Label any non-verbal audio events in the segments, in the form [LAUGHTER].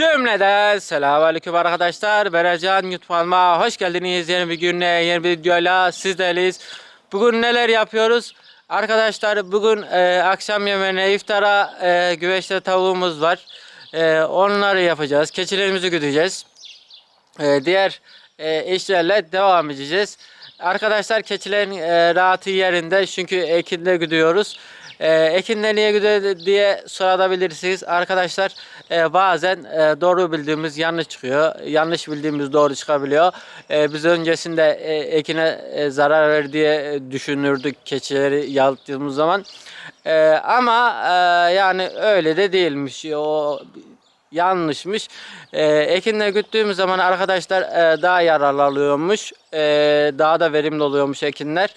Cümleden selamünaleyküm arkadaşlar. Berecan Yutmalma hoş geldiniz. Yeni bir günle yeni bir videoyla sizlerleyiz. Bugün neler yapıyoruz? Arkadaşlar bugün e, akşam yemeğine iftara e, güveçte tavuğumuz var. E, onları yapacağız. Keçilerimizi güdeceğiz. E, diğer e, işlerle devam edeceğiz. Arkadaşlar keçilerin e, rahatı yerinde çünkü ekinde gidiyoruz. E, ekinde niye gidiyor diye sorabilirsiniz. Arkadaşlar e, bazen e, doğru bildiğimiz yanlış çıkıyor. Yanlış bildiğimiz doğru çıkabiliyor. E, biz öncesinde e, ekine e, zarar ver diye düşünürdük keçileri yalıttığımız zaman. E, ama e, yani öyle de değilmiş. O yanlışmış. Ee, ekinle güttüğümüz zaman arkadaşlar e, daha yararlı alıyormuş. E, daha da verimli oluyormuş ekinler.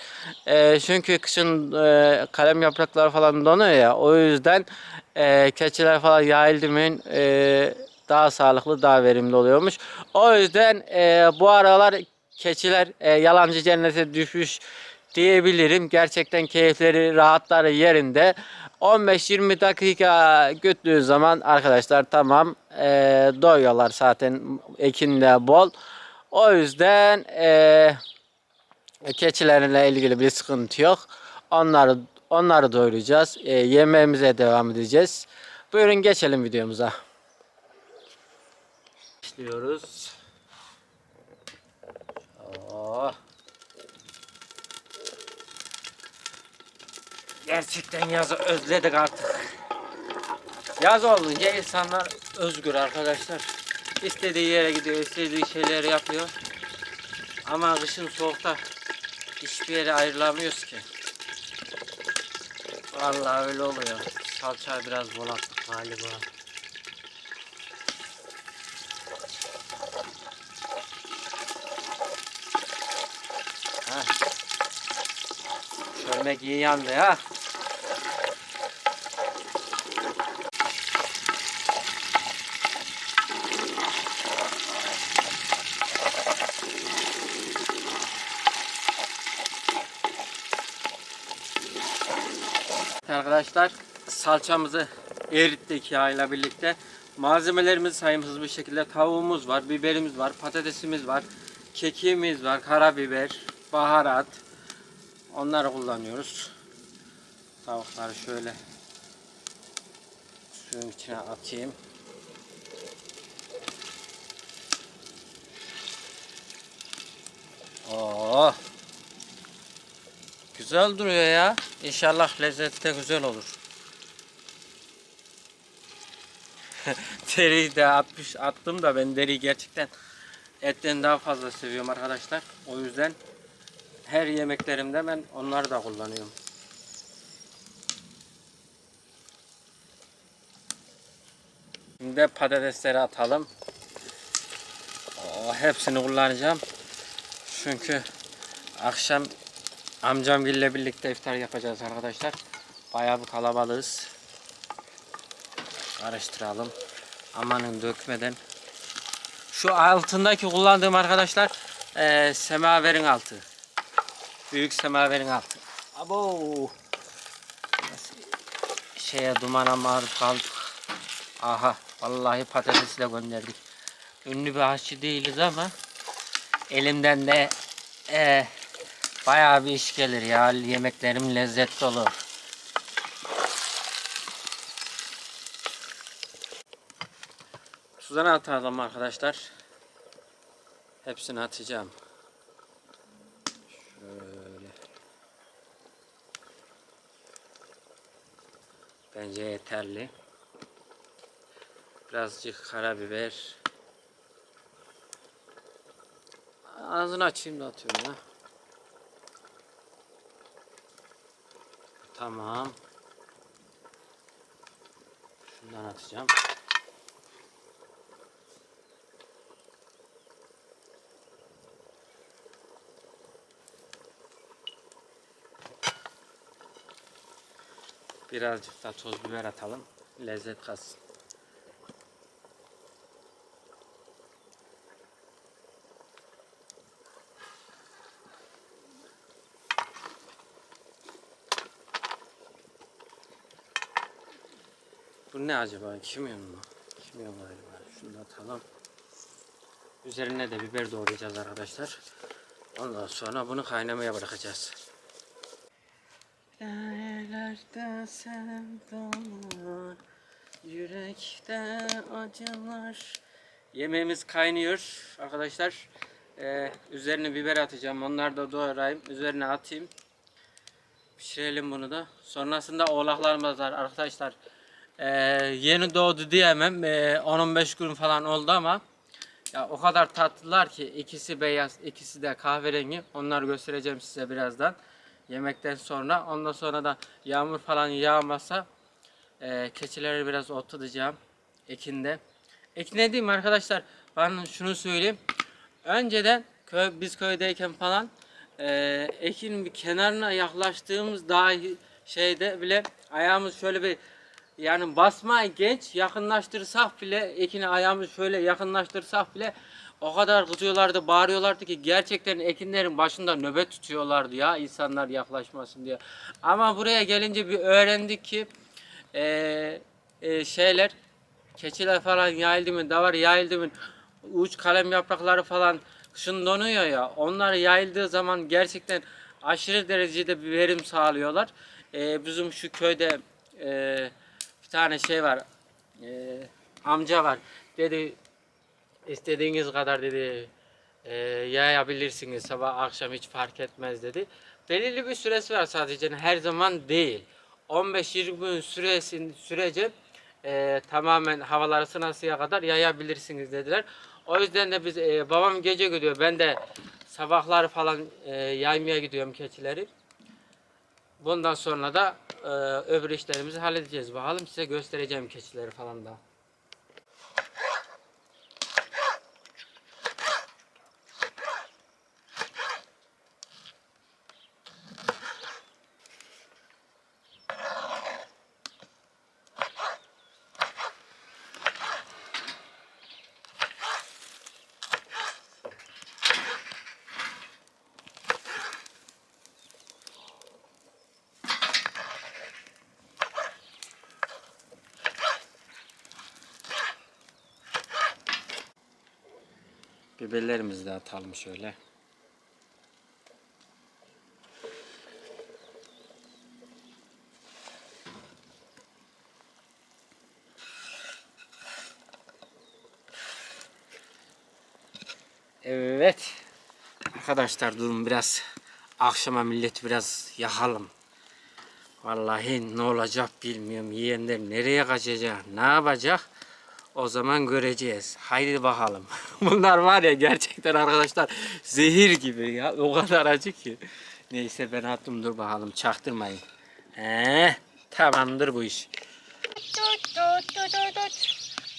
E, çünkü kışın e, kalem yaprakları falan donuyor ya. O yüzden e, keçiler falan yayıldı mı e, daha sağlıklı, daha verimli oluyormuş. O yüzden e, bu aralar keçiler e, yalancı cennete düşmüş diyebilirim. Gerçekten keyifleri, rahatları yerinde. 15-20 dakika güttüğü zaman arkadaşlar tamam e, doyuyorlar zaten ekinde bol. O yüzden e, keçilerle ilgili bir sıkıntı yok. Onları onları doyuracağız. E, yemeğimize devam edeceğiz. Buyurun geçelim videomuza. Başlıyoruz. Oh. Gerçekten yazı özledik artık. Yaz olunca insanlar özgür arkadaşlar. İstediği yere gidiyor, istediği şeyleri yapıyor. Ama kışın soğukta hiçbir yere ayrılamıyoruz ki. Vallahi öyle oluyor. Salça biraz bol attık galiba. Heh. Çölmek iyi yandı ya. Arkadaşlar salçamızı erittik yağıyla birlikte. Malzemelerimizi sayayım hızlı bir şekilde. Tavuğumuz var, biberimiz var, patatesimiz var, kekiğimiz var, karabiber, baharat. Onları kullanıyoruz. Tavukları şöyle suyun içine atayım. Oo. Güzel duruyor ya. İnşallah lezzeti de güzel olur. [LAUGHS] Deriyi de atmış, attım da ben deriyi gerçekten etten daha fazla seviyorum arkadaşlar. O yüzden her yemeklerimde ben onları da kullanıyorum. Şimdi patatesleri atalım. Oo, hepsini kullanacağım. Çünkü akşam amcamgille birlikte iftar yapacağız arkadaşlar. Bayağı bir kalabalığız. Karıştıralım. Amanın dökmeden. Şu altındaki kullandığım arkadaşlar eee semaverin altı. Büyük semaverin altı. Abo. Nasıl şeye dumana maruz kaldık. Aha vallahi patatesle gönderdik. Ünlü bir aşçı değiliz ama elimden de e, bayağı bir iş gelir ya. Yemeklerim lezzetli olur. Tuzunu atalım arkadaşlar. Hepsini atacağım. Şöyle. Bence yeterli. Birazcık karabiber. Ağzını açayım da atıyorum ya. Tamam. Şundan atacağım. Birazcık da toz biber atalım. Lezzet katsın. Bu ne acaba? Kimyon mu? Kimyon galiba. Şunu atalım. Üzerine de biber doğrayacağız arkadaşlar. Ondan sonra bunu kaynamaya bırakacağız. Nerelerde sevdalar, yürekte acılar. Yemeğimiz kaynıyor arkadaşlar. Ee, üzerine biber atacağım. Onları da doğrayayım. Üzerine atayım. Pişirelim bunu da. Sonrasında oğlaklarımız var arkadaşlar. Ee, yeni doğdu diyemem. Ee, 10-15 gün falan oldu ama ya o kadar tatlılar ki ikisi beyaz, ikisi de kahverengi. Onları göstereceğim size birazdan. Yemekten sonra. Ondan sonra da yağmur falan yağmasa e, keçileri biraz otlatacağım. Ekinde. Ekin ne diyeyim arkadaşlar? Ben şunu söyleyeyim. Önceden köy, biz köydeyken falan e, ekin bir kenarına yaklaştığımız dahi şeyde bile ayağımız şöyle bir yani basma genç yakınlaştırsak bile ekini ayağımız şöyle yakınlaştırsak bile o kadar kızıyorlardı bağırıyorlardı ki gerçekten ekinlerin başında nöbet tutuyorlardı ya insanlar yaklaşmasın diye. Ama buraya gelince bir öğrendik ki e, e, şeyler keçiler falan yayıldı mı davar yayıldı mı uç kalem yaprakları falan kışın donuyor ya onlar yayıldığı zaman gerçekten aşırı derecede bir verim sağlıyorlar. E, bizim şu köyde e, bir tane şey var. e, amca var. Dedi istediğiniz kadar dedi e, yayabilirsiniz sabah akşam hiç fark etmez dedi. Belirli bir süresi var sadece her zaman değil. 15-20 gün süresin sürece e, tamamen havalar ısınasıya kadar yayabilirsiniz dediler. O yüzden de biz e, babam gece gidiyor. Ben de sabahları falan e, yaymaya gidiyorum keçileri. Bundan sonra da e, öbür işlerimizi halledeceğiz. Bakalım size göstereceğim keçileri falan da. Biberlerimizi de atalım şöyle. Evet. Arkadaşlar durun biraz akşama millet biraz yakalım. Vallahi ne olacak bilmiyorum. Yiyenler nereye kaçacak, ne yapacak? O zaman göreceğiz. Haydi bakalım. [LAUGHS] Bunlar var ya gerçekten arkadaşlar zehir gibi ya. O kadar acı ki. Neyse ben attım dur bakalım çaktırmayın. Ee, tamamdır bu iş.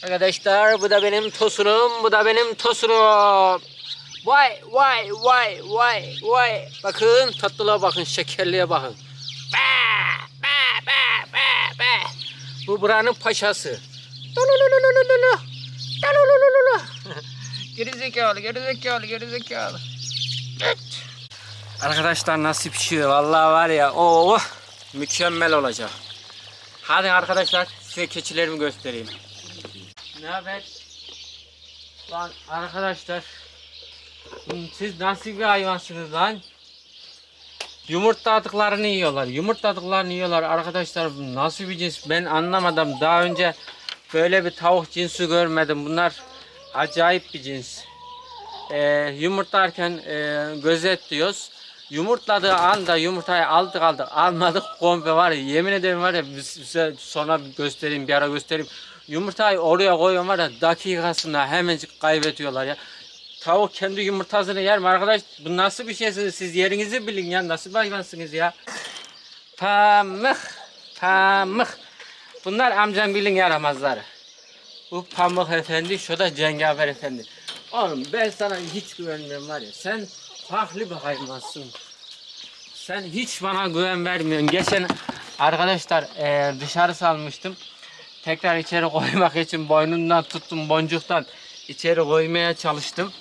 Arkadaşlar bu da benim tosunum. Bu da benim tosunum. Vay vay vay vay vay. Bakın tatlılığa bakın şekerliğe bakın. Ba, ba, ba, ba, ba. Bu buranın paşası. Lulululululu. Lululululu. Gerizekalı, gerizekalı, gerizekalı. Evet. Arkadaşlar nasıl pişiyor? Vallahi var ya, oh, mükemmel olacak. Hadi arkadaşlar, size keçilerimi göstereyim. Ne haber? Lan arkadaşlar, siz nasıl bir hayvansınız lan? Yumurtladıklarını yiyorlar. Yumurtladıklarını yiyorlar. Arkadaşlar nasıl bir cins ben anlamadım. Daha önce böyle bir tavuk cinsi görmedim. Bunlar acayip bir cins. Ee, yumurtlarken e, gözetliyoruz. Yumurtladığı anda yumurtayı aldık aldık almadık komple var ya yemin ederim var ya size sonra göstereyim bir ara göstereyim. Yumurtayı oraya koyuyorum var ya dakikasında hemencik kaybediyorlar ya. Tavuk kendi yumurtasını yer mi arkadaş? Bu nasıl bir şeysiniz? Siz yerinizi bilin ya. Nasıl bir hayvansınız ya? Pamuk. Pamuk. Bunlar amcam bilin yaramazları. Bu Pamuk Efendi, şu da Cengaver Efendi. Oğlum ben sana hiç güvenmiyorum var ya. Sen farklı bir hayvansın. Sen hiç bana güven vermiyorsun. Geçen arkadaşlar eee, dışarı salmıştım. Tekrar içeri [LAUGHS] koymak için boynundan tuttum boncuktan içeri koymaya çalıştım.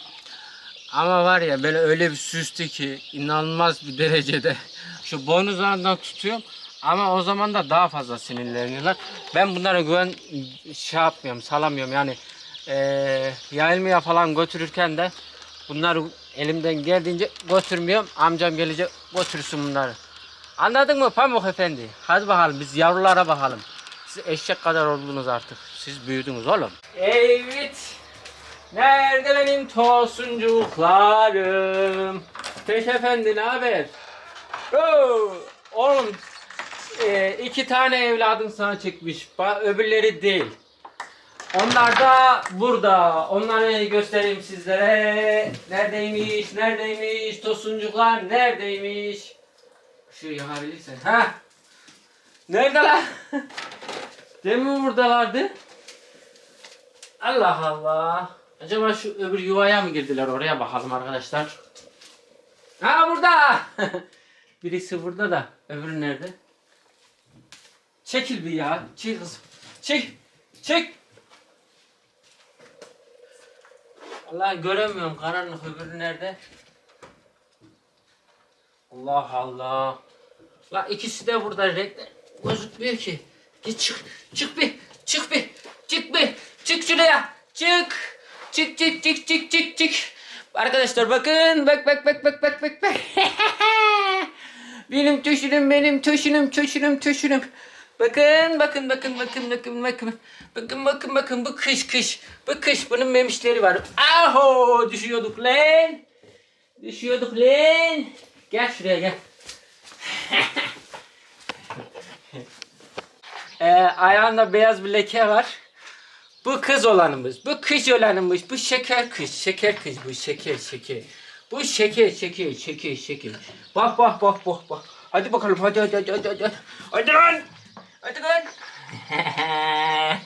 Ama var ya böyle öyle bir süstü ki inanılmaz bir derecede. Şu boynuzlarından tutuyorum ama o zaman da daha fazla sinirleniyorlar. Ben bunlara güven şey yapmıyorum, salamıyorum yani Ee, yayılmaya falan götürürken de bunları elimden geldiğince götürmüyorum. Amcam gelecek götürsün bunları. Anladın mı Pamuk Efendi? Hadi bakalım biz yavrulara bakalım. Siz eşek kadar oldunuz artık. Siz büyüdünüz oğlum. Evet. Nerede benim tosuncuklarım? Teş Efendi ne haber? Oo, oğlum e, iki tane evladın sana çıkmış. Öbürleri değil. Onlar da burada. Onları göstereyim sizlere. Neredeymiş? Neredeymiş? Tosuncuklar neredeymiş? Şu yakabilirsen. Ha? Neredeler? [LAUGHS] Demin buradalardı. Allah Allah. Acaba şu öbür yuvaya mı girdiler? Oraya bakalım arkadaşlar. Ha burada. [LAUGHS] Birisi burada da. Öbürü nerede? Çekil bir ya. Çek kızım. Çek. Çek. Allah göremiyorum karanlık öbürü nerede? Allah Allah. La ikisi de burada renkler gözükmüyor ki. Git çık. Çık bir. Çık bir. Çık bir. Çık şuraya. Çık. Çık çık çık çık çık çık. Arkadaşlar bakın. Bak bak bak bak bak bak bak. [LAUGHS] benim töşünüm benim töşünüm töşünüm töşünüm. Bakın bakın bakın bakın bakın bakın. Bakın bakın bakın bu kış kış. Bu kış bunun memişleri var. Aho düşüyorduk lan. Düşüyorduk lan. Gel şuraya gel. [LAUGHS] Ee, ayağında beyaz bir leke var. Bu kız olanımız, bu kış olanımız, bu şeker kız, şeker kız, bu şeker şeker. Bu şeker şeker şeker şeker. Bak bak bak bak bak. Hadi bakalım hadi hadi hadi hadi hadi. Hadi lan. Lan. [LAUGHS]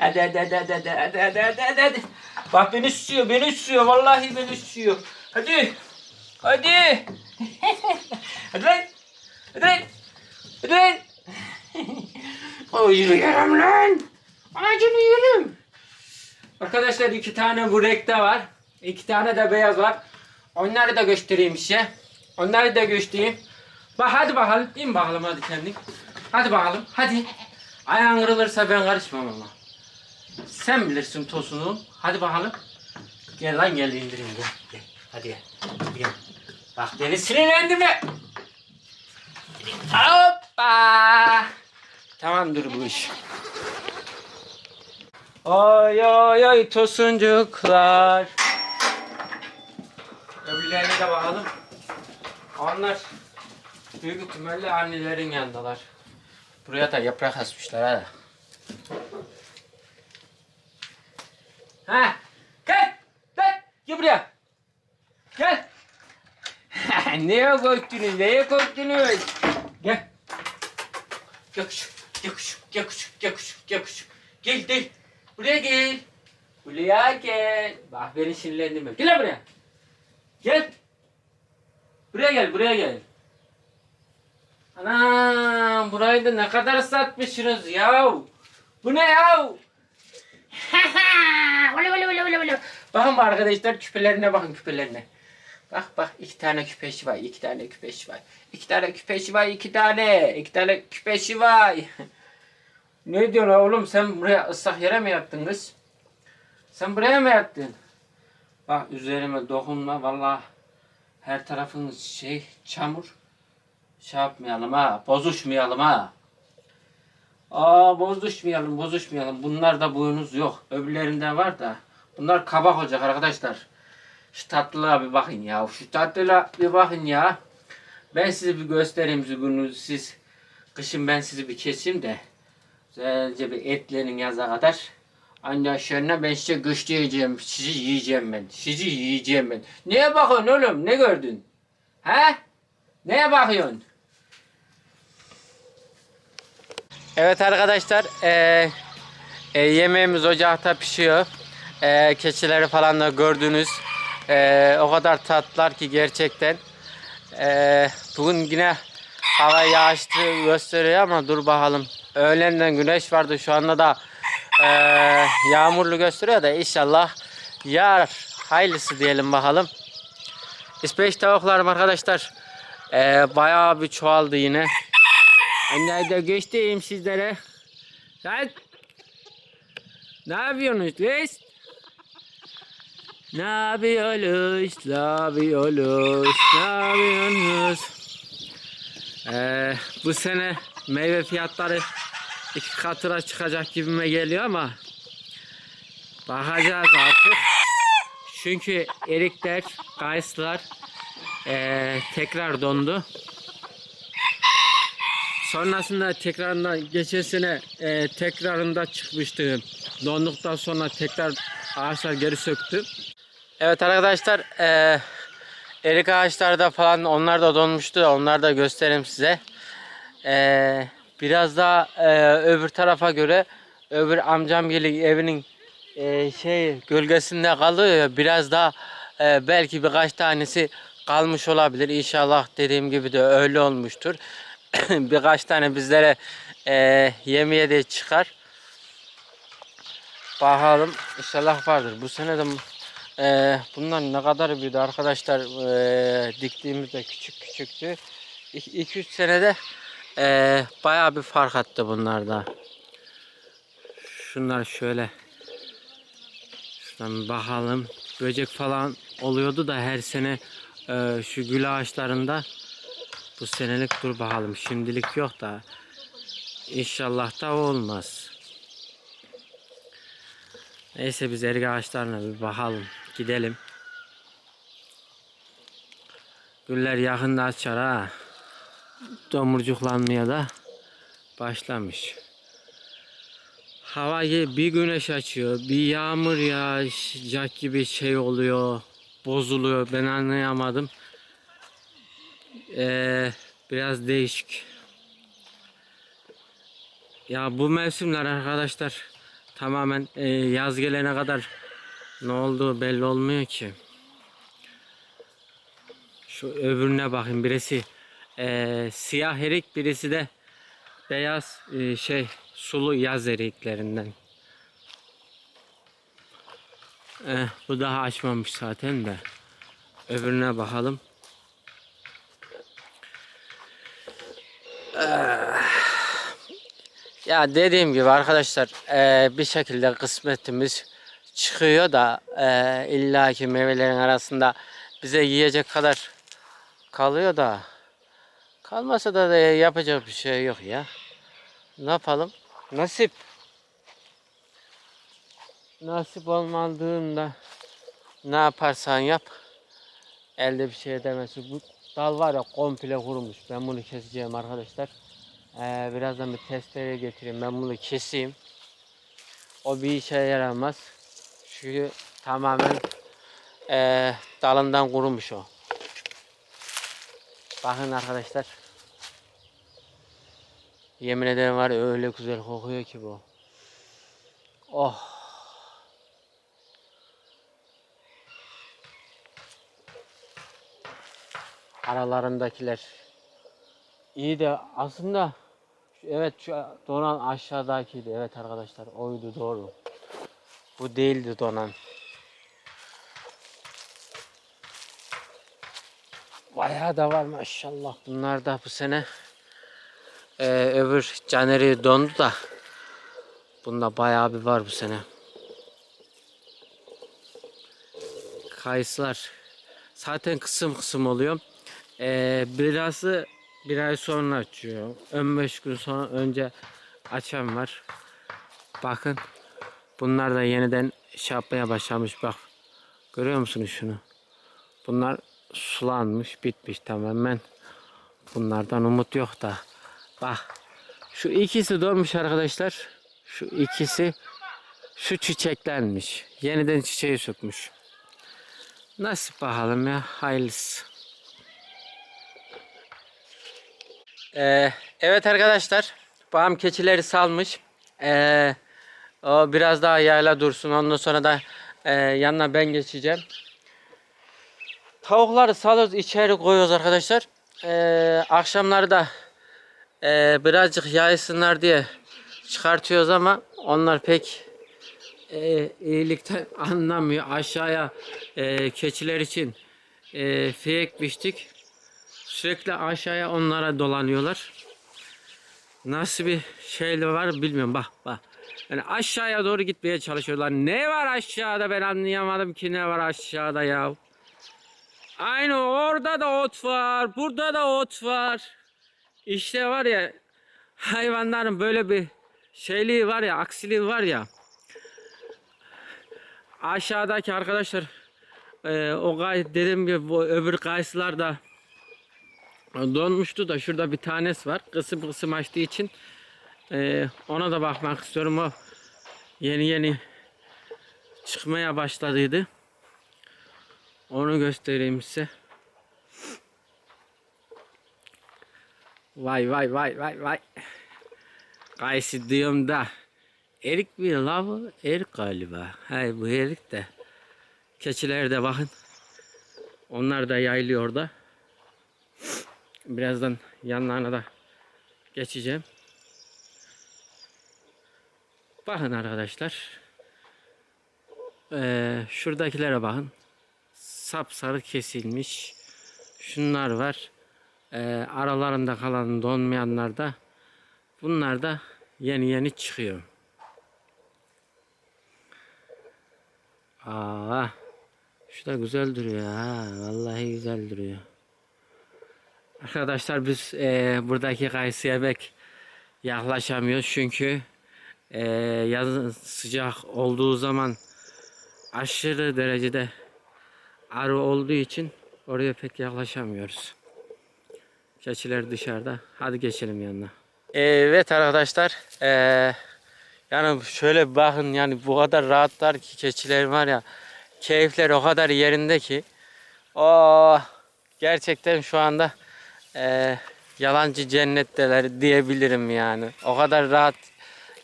hadi hadi hadi hadi hadi hadi hadi hadi hadi hadi. Bak beni süsüyor beni süsüyor vallahi beni süsüyor. Hadi. Hadi. [LAUGHS] hadi lan. Hadi lan. Hadi lan. [LAUGHS] Acını yerim lan. Acını yerim. Arkadaşlar iki tane bu renkte var. İki tane de beyaz var. Onları da göstereyim size. Onları da göstereyim. Bak hadi bakalım. İn bakalım hadi kendin. Hadi bakalım. Hadi. Ayağın kırılırsa ben karışmam ama. Sen bilirsin tosunu. Hadi bakalım. Gel lan gel indireyim gel. gel. Hadi gel. Gel. Bak beni sinirlendirme. Hoppa. Tamam dur bu iş. Oy oy oy tosuncuklar. Öbürlerine de bakalım. Onlar büyük ihtimalle annelerin yanındalar. Buraya da yaprak asmışlar ha. Ha, gel, gel, gel buraya. Gel. [LAUGHS] Neye korktunuz, neye korktunuz? Gel. Yakışık, yakışık, yakışık, yakışık, yakışık. Gel, gel. Buraya gel. Buraya gel. Bak beni sinirlendirme. Gel buraya. Gel. Buraya gel, buraya gel. Anam, burayı da ne kadar satmışsınız ya. Bu ne ya? Vale, vale, vale, vale, vale. Bakın arkadaşlar küpelerine bakın küpelerine. Bak bak iki tane küpeşi var, iki tane küpeşi var. İki tane küpeşi var, iki tane. iki tane küpeşi var. [LAUGHS] ne diyorsun oğlum sen buraya ıslak yere mi yattın kız? Sen buraya mı yattın? Bak üzerime dokunma vallahi her tarafın şey çamur. Şey yapmayalım ha, bozuşmayalım ha. Aa bozuşmayalım, bozuşmayalım. Bunlar da boyunuz yok. Öbürlerinde var da. Bunlar kabak olacak arkadaşlar. Şu tatlılığa bir bakın ya. Şu tatlılığa bir bakın ya. Ben size bir göstereyim gününüzü siz. Kışın ben sizi bir keseyim de. Güzelce bir etlerin yaza kadar. Ancak şöyle ben size göstereceğim. Sizi yiyeceğim ben. Sizi yiyeceğim ben. Neye bakıyorsun oğlum? Ne gördün? He? Neye bakıyorsun? Evet arkadaşlar. eee, e, yemeğimiz ocakta pişiyor. Eee keçileri falan da gördünüz. Eee, o kadar tatlılar ki gerçekten. Eee, bugün yine hava yağışlı gösteriyor ama dur bakalım. Öğlenden güneş vardı şu anda da eee, yağmurlu gösteriyor da inşallah yağar. Hayırlısı diyelim bakalım. İsveç tavuklarım arkadaşlar eee, bayağı bir çoğaldı yine. Onları da sizlere. Lan. Ne yapıyorsunuz kız? Ne yapıyoruz? Ne yapıyoruz? Ne yapıyoruz? Ee, bu sene meyve fiyatları iki katına çıkacak gibime geliyor ama bakacağız artık. Çünkü erikler, kayısılar ee, tekrar dondu. Sonrasında tekrarından geçen sene e, tekrarında çıkmıştı. Donduktan sonra tekrar ağaçlar geri söktü. Evet arkadaşlar e, erik ağaçlarda falan onlar da donmuştu. Onları da göstereyim size. E, biraz daha e, öbür tarafa göre öbür amcam gelin evinin e, şey gölgesinde kalıyor biraz daha e, belki birkaç tanesi kalmış olabilir. İnşallah dediğim gibi de öyle olmuştur. [COUGHS] birkaç tane bizlere e, yemeğe de çıkar. Bakalım inşallah vardır. Bu sene de e, bunlar ne kadar büyüdü arkadaşlar e, diktiğimizde küçük küçüktü. 2-3 senede e, bayağı bir fark attı bunlarda. Şunlar şöyle şuradan bakalım. Böcek falan oluyordu da her sene e, şu gül ağaçlarında bu senelik dur bakalım. Şimdilik yok da inşallah da olmaz. Neyse biz erik ağaçlarına bir bakalım. Gidelim. Güller yakında açar ha. Domurcuklanmaya da başlamış. Hava bir güneş açıyor, bir yağmur yağacak gibi şey oluyor, bozuluyor. Ben anlayamadım. Ee, biraz değişik. Ya bu mevsimler arkadaşlar tamamen e, yaz gelene kadar ne olduğu belli olmuyor ki. Şu öbürüne bakın birisi e, siyah erik birisi de beyaz e, şey sulu yaz eriklerinden. Eh, bu daha açmamış zaten de. Öbürüne bakalım. Ya dediğim gibi arkadaşlar eee, bir şekilde kısmetimiz çıkıyor da eee illaki meyvelerin arasında bize yiyecek kadar kalıyor da kalmasa da, da yapacak bir şey yok ya. Ne yapalım? Nasip. Nasip olmadığında ne yaparsan yap elde bir şey edemezsin. Bu dal var ya komple kurumuş. Ben bunu keseceğim arkadaşlar. Ee, birazdan bir testere getireyim. Ben bunu keseyim. O bir işe yaramaz. Çünkü tamamen ee, dalından kurumuş o. Bakın arkadaşlar. Yemin ederim var ya öyle güzel kokuyor ki bu. Oh. Aralarındakiler. İyi de aslında evet şu donan aşağıdakiydi. Evet arkadaşlar oydu doğru. Bu değildi donan. Bayağı da var maşallah. Bunlar da bu sene e, öbür caneri dondu da bunda bayağı bir var bu sene. Kayısılar zaten kısım kısım oluyor. E, birazı bir ay sonra açıyor. 15 gün sonra önce açan var. Bakın bunlar da yeniden şey yapmaya başlamış bak. Görüyor musunuz şunu? Bunlar sulanmış, bitmiş tamamen. Bunlardan umut yok da. Bak. Şu ikisi dolmuş arkadaşlar. Şu ikisi şu çiçeklenmiş. Yeniden çiçeği sökmüş. Nasıl bakalım ya? Hayırlısı. Ee, evet arkadaşlar. Babam keçileri salmış. Ee, o biraz daha yayla dursun. Ondan sonra da e, yanına ben geçeceğim. Tavukları salıyoruz içeri koyuyoruz arkadaşlar. Ee, akşamları da e, birazcık yaysınlar diye çıkartıyoruz ama onlar pek e, iyilikten [LAUGHS] anlamıyor. Aşağıya e, keçiler için e, fiyek biçtik. Sürekli aşağıya onlara dolanıyorlar. Nasıl bir şeyle var bilmiyorum. Bak bak. Yani aşağıya doğru gitmeye çalışıyorlar. Ne var aşağıda ben anlayamadım ki ne var aşağıda ya. Aynı orada da ot var. Burada da ot var. İşte var ya hayvanların böyle bir şeyliği var ya aksiliği var ya. Aşağıdaki arkadaşlar e, o gay dediğim gibi öbür kayısılar da donmuştu da şurada bir tanesi var. Kısım kısım açtığı için e, ona da bakmak istiyorum. O yeni yeni çıkmaya başladıydı. Onu göstereyim size. Vay vay vay vay vay. Kayısı diyorum da. Erik bir lavı erik galiba. Hay bu erik de. Keçiler de bakın. Onlar da yaylıyor da. Birazdan yanlarına da geçeceğim. Bakın arkadaşlar. Ee, şuradakilere bakın. Sapsarı kesilmiş. Şunlar var. Ee, aralarında kalan donmayanlar da bunlar da yeni yeni çıkıyor. Aa, şu da güzel duruyor ha. Vallahi güzel duruyor. Arkadaşlar biz e, buradaki kayısıya pek yaklaşamıyoruz çünkü e, yazın sıcak olduğu zaman aşırı derecede arı olduğu için oraya pek yaklaşamıyoruz. Keçiler dışarıda. Hadi geçelim yanına. Evet arkadaşlar. eee, yani şöyle bakın yani bu kadar rahatlar ki keçiler var ya. Keyifler o kadar yerinde ki. Oh, gerçekten şu anda eee, yalancı cennetteler diyebilirim yani. O kadar rahat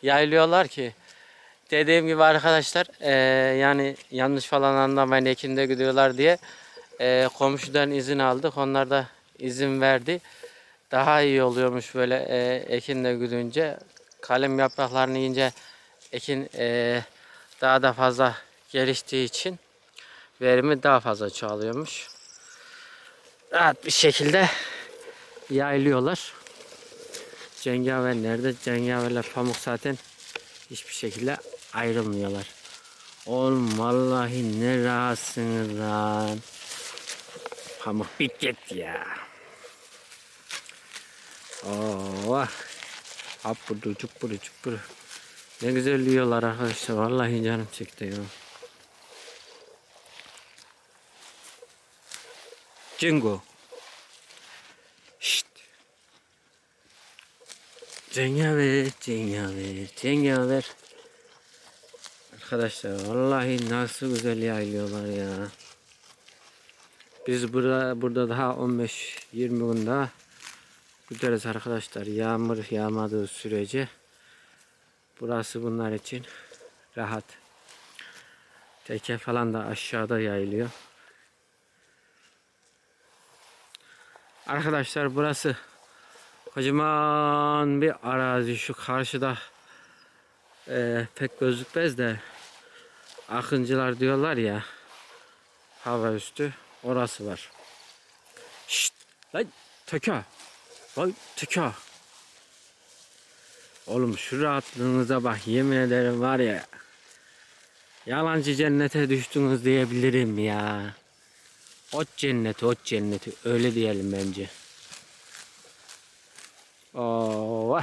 yaylıyorlar ki. Dediğim gibi arkadaşlar eee, yani yanlış falan anlamayın Ekim'de gidiyorlar diye eee, komşudan izin aldık. Onlar da izin verdi. Daha iyi oluyormuş böyle eee ekinle güdünce. Kalem yapraklarını yiyince ekin eee, daha da fazla geliştiği için verimi daha fazla çoğalıyormuş. Rahat bir şekilde yaylıyorlar. Cengaver nerede? Cengaverler pamuk zaten hiçbir şekilde ayrılmıyorlar. Oğlum vallahi ne rahatsınız lan. Pamuk bit git ya. Oh. Budu cuk budu. Ne güzel yiyorlar arkadaşlar. Vallahi canım çekti ya. Cingo. Şşt. Cengaver, cengaver, cengaver. Arkadaşlar vallahi nasıl güzel yaylıyorlar ya. Biz burada burada daha 15-20 gün daha gideriz arkadaşlar. Yağmur yağmadığı sürece burası bunlar için rahat. Teke falan da aşağıda yayılıyor. Arkadaşlar burası kocaman bir arazi şu karşıda e, pek gözükmez de akıncılar diyorlar ya hava üstü orası var. Şşt lan teka lan teka Oğlum şu rahatlığınıza bak yemin ederim var ya yalancı cennete düştünüz diyebilirim ya. Ot cenneti, ot cenneti. Öyle diyelim bence. Oh.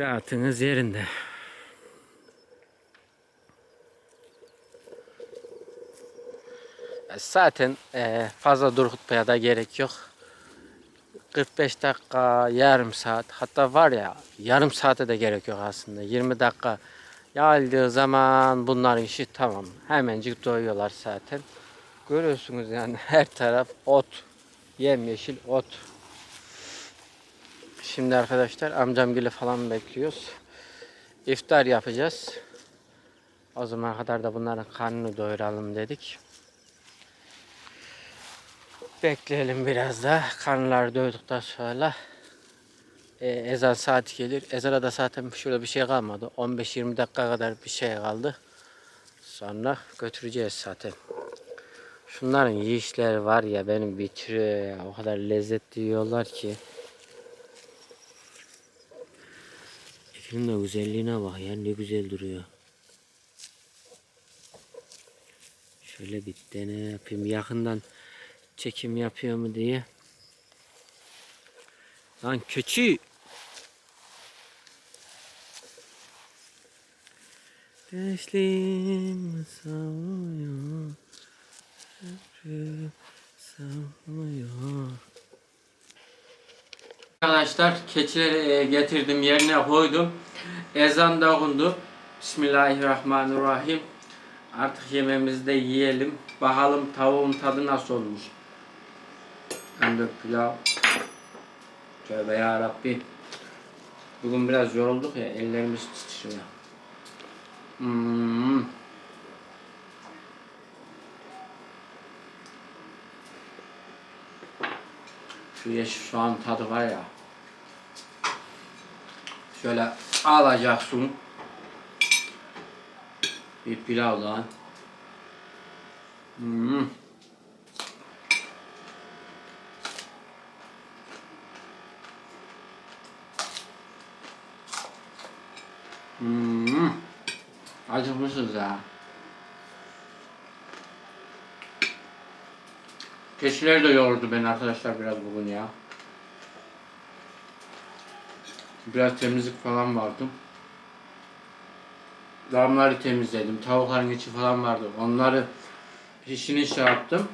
Rahatınız yerinde. Zaten eee, fazla durutmaya da gerek yok. 45 dakika, yarım saat hatta var ya yarım saate de gerek yok aslında. 20 dakika yayıldığı zaman bunların işi tamam. Hemencik doyuyorlar zaten. Görüyorsunuz yani [LAUGHS] her taraf ot. Yemyeşil ot. Şimdi arkadaşlar amcamgili falan bekliyoruz. İftar yapacağız. O zaman kadar da bunların karnını doyuralım dedik. Bekleyelim biraz da. Karnları doyduktan sonra e, ezan saati gelir. Ezana da zaten şurada bir şey kalmadı. 15-20 dakika kadar bir şey kaldı. Sonra götüreceğiz zaten. Şunların yiyişleri var ya benim bitiriyor ya. O kadar lezzetli yiyorlar ki. Şunun da güzelliğine bak ya ne güzel duruyor. Şöyle bir dene yapayım yakından çekim yapıyor mu diye. Lan keçi. Deşlim savuyor. Savuyor. Arkadaşlar keçileri e, getirdim yerine koydum. Ezan da okundu. Bismillahirrahmanirrahim. Artık yemeğimizi de yiyelim. Bakalım tavuğun tadı nasıl olmuş. Hem de pilav. Tövbe ya Rabbi. Bugün biraz yorulduk ya ellerimiz titriyor. Hmm. Şu yeşil soğan tadı var ya. Şöyle alacaksın. Bir pilavdan. Hmm. Hmm. Acıkmışız ya. Keçiler de yordu beni arkadaşlar biraz bugün ya. Biraz temizlik falan vardı. Damları temizledim. Tavukların içi falan vardı. Onları işini şey yaptım.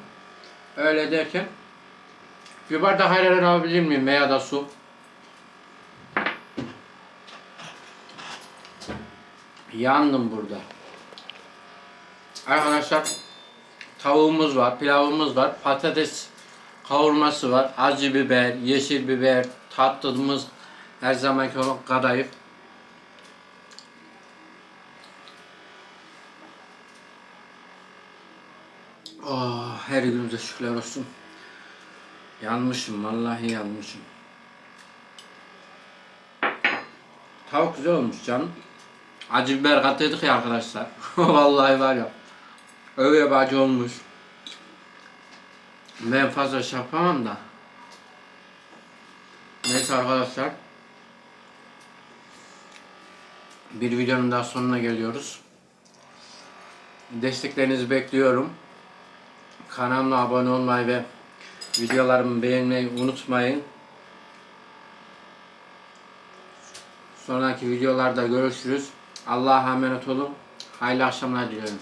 Öyle derken bir bardak ayran alabilir miyim veya da su? Yandım burada. Arkadaşlar tavuğumuz var, pilavımız var, patates kavurması var, acı biber, yeşil biber, tatlımız her zamanki olan kadayıf. Oh, her günümüze şükürler olsun. Yanmışım, vallahi yanmışım. Tavuk güzel olmuş canım. Acı biber katıyorduk ya arkadaşlar. [LAUGHS] vallahi var ya. Öyle bir acı olmuş. Ben fazla şey yapamam da. Neyse arkadaşlar. Bir videonun daha sonuna geliyoruz. Desteklerinizi bekliyorum. Kanalıma abone olmayı ve videolarımı beğenmeyi unutmayın. Sonraki videolarda görüşürüz. Allah'a emanet olun. Hayırlı akşamlar diliyorum.